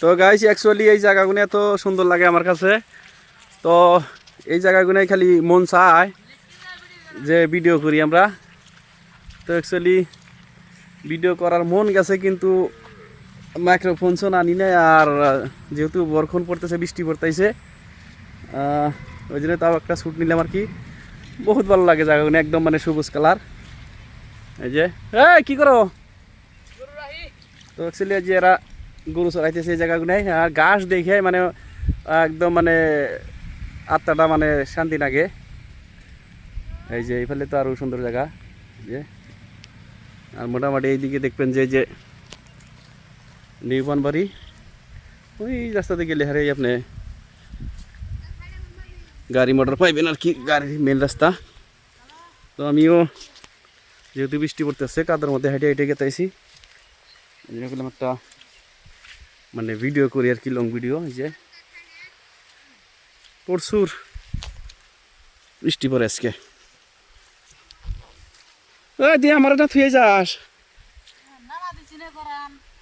তো guys actually এই জায়গাগুলো এত সুন্দর লাগে আমার কাছে। তো এই জায়গাগুলোই খালি মন চায় যে ভিডিও করি আমরা। তো অ্যাকচুয়ালি ভিডিও করার মন গেছে কিন্তু মাইক্রোফোন শোন আনি নাই আর, যেহেতু বরক্ষণ পড়তেছে, বৃষ্টি পড়তেছে ওই জন্য তাও একটা শ্যুট নিলাম আর কি। বহুত ভালো লাগে জায়গাগুলো একদম মানে সবুজ কালার এই যে হ্যাঁ কি করো? তো অ্যাকচুয়ালি যে এরা গরু চড়াইতেছে এই জায়গাগুলোয় আর ঘাস দেখে মানে একদম মানে আত্মাটা মানে শান্তি লাগে। এই যে এই এইফালে তো আরও সুন্দর জায়গা। যে। আর মোটামুটি এইদিকে দেখবেন যে যে নির্বাণ বাড়ি। ওই রাস্তাতে গেলে হারে আপনি গাড়ি, মোটর পাইবেন আর কি, গাড়ির মেন রাস্তা। তো আমিও যেহেতু বৃষ্টি পড়তেছে, কাদের মধ্যে হেঁটে হেঁটে গেতেছি একটা মানে ভিডিও করি আর কি লং ভিডিও যে। প্রচুর বৃষ্টি পড়ে আজকে। ওই দিয়ে আমার এটা থুয়ে যাস।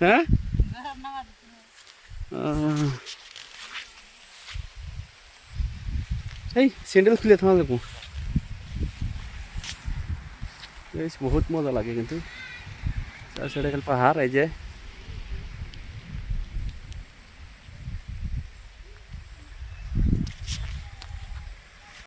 হ্যাঁ। এই স্যান্ডেল খুলে থাকা বেশ, বহুত মজা লাগে কিন্তু। চার সাইডে খালি পাহাড়, এই যে।